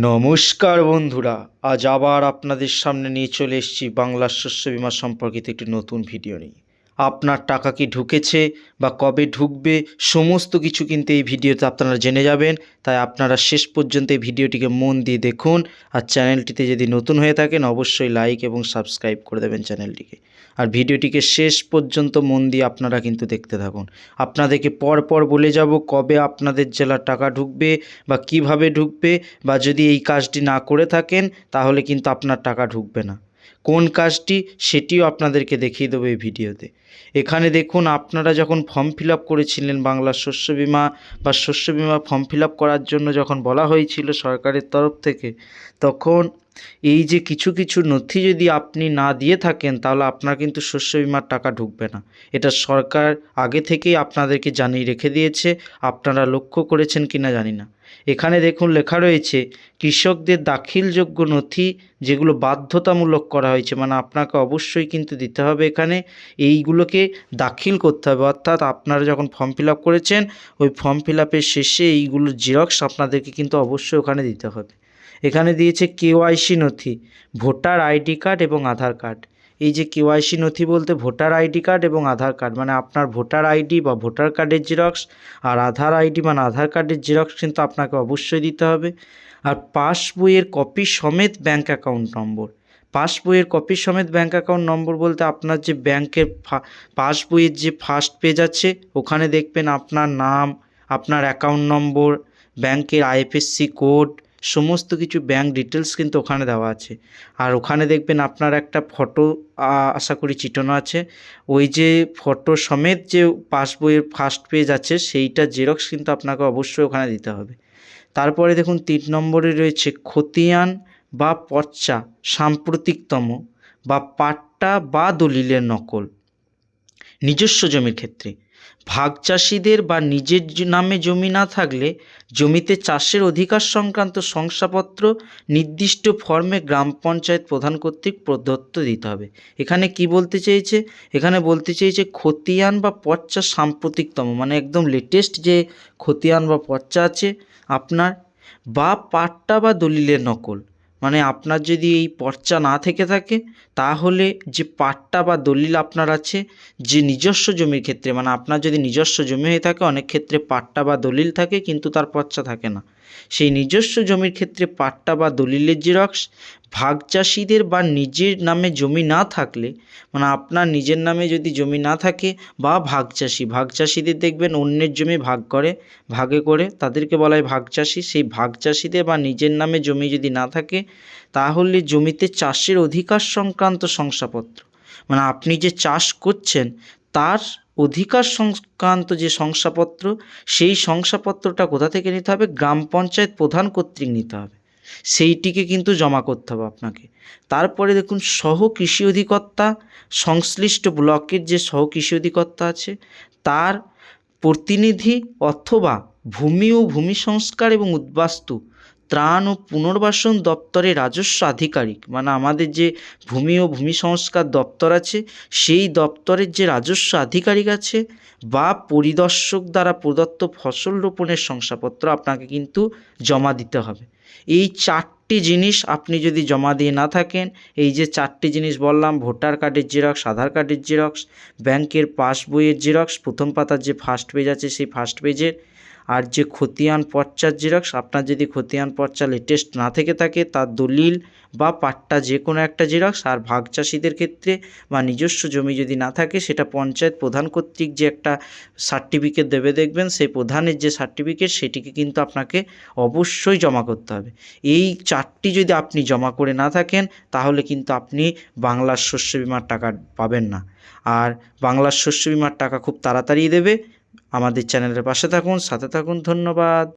নমস্কার বন্ধুরা, আজ আবার আপনাদের সামনে নিয়ে চলে এসেছি বাংলার শস্য বিমা সম্পর্কিত একটি নতুন ভিডিও নিয়ে। আপনার টাকা কি ঢুকেছে বা কবে ঢুকবে, সমস্ত কিছু কিন্তু এই ভিডিওতে আপনারা জেনে যাবেন। তাই আপনারা শেষ পর্যন্ত এই ভিডিওটিকে মন দিয়ে দেখুন আর চ্যানেলটিতে যদি নতুন হয়ে থাকেন, অবশ্যই লাইক এবং সাবস্ক্রাইব করে দেবেন চ্যানেলটিকে। আর ভিডিওটিকে শেষ পর্যন্ত মন দিয়ে আপনারা কিন্তু দেখতে থাকুন। আপনাদেরকে পর পর বলে যাব কবে আপনাদের জেলার টাকা ঢুকবে বা কীভাবে ঢুকবে বা যদি এই কাজটি না করে থাকেন, তাহলে কিন্তু আপনার টাকা ঢুকবে না। কোন কাজটি সেটিও আপনাদেরকে দেখিয়ে দেবো এই ভিডিওতে। এখানে দেখুন, আপনারা যখন ফর্ম ফিল করেছিলেন বাংলার শস্য বিমা বা শস্য বিমা ফর্ম ফিল করার জন্য যখন বলা হয়েছিল সরকারের তরফ থেকে, তখন এই যে কিছু কিছু নথি যদি আপনি না দিয়ে থাকেন, তাহলে আপনার কিন্তু শস্য বিমার টাকা ঢুকবে না। এটা সরকার আগে থেকেই আপনাদেরকে জানিয়ে রেখে দিয়েছে। আপনারা লক্ষ্য করেছেন কি না জানি না। এখানে দেখুন লেখা রয়েছে, কৃষকদের দাখিলযোগ্য নথি যেগুলো বাধ্যতামূলক করা হয়েছে মানে আপনাকে অবশ্যই কিন্তু দিতে হবে এখানে। এইগুলোকে দাখিল করতে হবে। অর্থাৎ আপনারা যখন ফর্ম ফিল করেছেন, ওই ফর্ম ফিল শেষে এইগুলোর জেরক্স আপনাদেরকে কিন্তু অবশ্যই ওখানে দিতে হবে। এখানে দিয়েছে কেওয়াইসি নথি, ভোটার আইডি কার্ড এবং আধার কার্ড। এই যে কেওয়াইসি নথি বলতে ভোটার আইডি কার্ড এবং আধার কার্ড মানে আপনার ভোটার আইডি বা ভোটার কার্ডের জেরক্স আর আধার আইডি মানে আধার কার্ডের জেরক্স কিন্তু আপনাকে অবশ্যই দিতে হবে। আর পাসবইয়ের কপি সমেত ব্যাঙ্ক অ্যাকাউন্ট নম্বর, পাসবইয়ের কপি সমেত ব্যাঙ্ক অ্যাকাউন্ট নম্বর বলতে আপনার যে ব্যাংকের পাস বইয়ের যে ফার্স্ট পেজ আছে, ওখানে দেখবেন আপনার নাম, আপনার অ্যাকাউন্ট নম্বর, ব্যাংকের আইএফএসসি কোড সমস্ত কিছু ব্যাংক ডিটেলস কিন্তু ওখানে দেওয়া আছে। আর ওখানে দেখবেন আপনার একটা ফটো আশা করি চিটানো আছে। ওই যে ফটো সমেত যে পাসবইয়ের ফার্স্ট পেজ আছে, সেইটা জেরক্স কিন্তু আপনাকে অবশ্যই ওখানে দিতে হবে। তারপরে দেখুন, তিন নম্বরে রয়েছে খতিয়ান বা পর্চা, সাম্প্রতিকতম বা পাট্টা বা দলিলের নকল। নিজস্ব জমির ক্ষেত্রে। ভাগ চাষিদের বা নিজের নামে জমি না থাকলে জমিতে চাষের অধিকার সংক্রান্ত শংসাপত্র নির্দিষ্ট ফর্মে গ্রাম পঞ্চায়েত প্রধান কর্তৃক প্রদত্ত দিতে হবে। এখানে কি বলতে চেয়েছে? এখানে বলতে চেয়েছে খতিয়ান বা পর্চা সাম্প্রতিকতম মানে একদম লেটেস্ট যে খতিয়ান বা পর্চা আছে, আপনার বা পাট্টা বা দলিলের নকল। মানে আপনার যদি এই পর্চা না থেকে থাকে, তাহলে যে পাট্টা বা দলিল আপনার আছে, যে নিজস্ব জমির ক্ষেত্রে মানে আপনার যদি নিজস্ব জমি হয়ে থাকে, অনেক ক্ষেত্রে পাট্টা বা দলিল থাকে, কিন্তু তার পর্চা থাকে না। সেই নিজস্ব জমির ক্ষেত্রে পাট্টা বা দলিলের জেরক্স, ভাগ চাষিদের বা নিজের নামে জমি না থাকলে মানে আপনার নিজের নামে যদি জমি না থাকে বা ভাগ চাষি, ভাগ চাষিদের দেখবেন অন্যের জমি ভাগ করে, ভাগে করে, তাদেরকে বলা হয় ভাগ চাষি। সেই ভাগ চাষিদের বা নিজের নামে জমি যদি না থাকে, তাহলে জমিতে চাষের অধিকার সংক্রান্ত শংসাপত্র। মানে আপনি যে চাষ করছেন, তার অধিকার সংক্রান্ত যে শংসাপত্র, সেই শংসাপত্রটা কোথা থেকে নিতে হবে? গ্রাম পঞ্চায়েত প্রধান কর্তৃক নিতে হবে। সেইটিকে কিন্তু জমা করতে হবে আপনাকে। তারপরে দেখুন সহ কৃষি অধিকর্তা, সংশ্লিষ্ট ব্লকের যে সহ কৃষি অধিকর্তা আছে, তার প্রতিনিধি অথবা ভূমি ও ভূমি সংস্কার এবং উদ্বাস্তু ত্রাণ ও পুনর্বাসন দপ্তরের রাজস্ব আধিকারিক মানে আমাদের যে ভূমি ও ভূমি সংস্কার দপ্তর আছে, সেই দপ্তরের যে রাজস্ব আধিকারিক আছে বা পরিদর্শক দ্বারা প্রদত্ত ফসল রোপণের শংসাপত্র আপনাকে কিন্তু জমা দিতে হবে। এই চারটি জিনিস আপনি যদি জমা দিয়ে না থাকেন, এই যে চারটি জিনিস বললাম, ভোটার কার্ডের জেরক্স, আধার কার্ডের জেরক্স, ব্যাংকের পাসবইয়ের জেরক্স, প্রথম পাতার যে ফার্স্ট পেজ আছে, সেই ফার্স্ট পেজের আর যে খতিয়ান পর্চার জেরক্স, আপনার যদি খতিয়ান পর্চা লেটেস্ট না থেকে থাকে, তার দলিল বা পাট্টা যে কোনো একটা জেরক্স আর ভাগ চাষিদের ক্ষেত্রে বা নিজস্ব জমি যদি না থাকে, সেটা পঞ্চায়েত প্রধান কর্তৃক যে একটা সার্টিফিকেট দেবে দেখবেন, সেই প্রধানের যে সার্টিফিকেট সেটিকে কিন্তু আপনাকে অবশ্যই জমা করতে হবে। এই চারটি যদি আপনি জমা করে না থাকেন, তাহলে কিন্তু আপনি বাংলার শস্য বিমার টাকা পাবেন না। আর বাংলার শস্য বিমার টাকা খুব তাড়াতাড়ি দেবে। আমাদের চ্যানেলের পাশে থাকুন সাথে থাকুন ধন্যবাদ।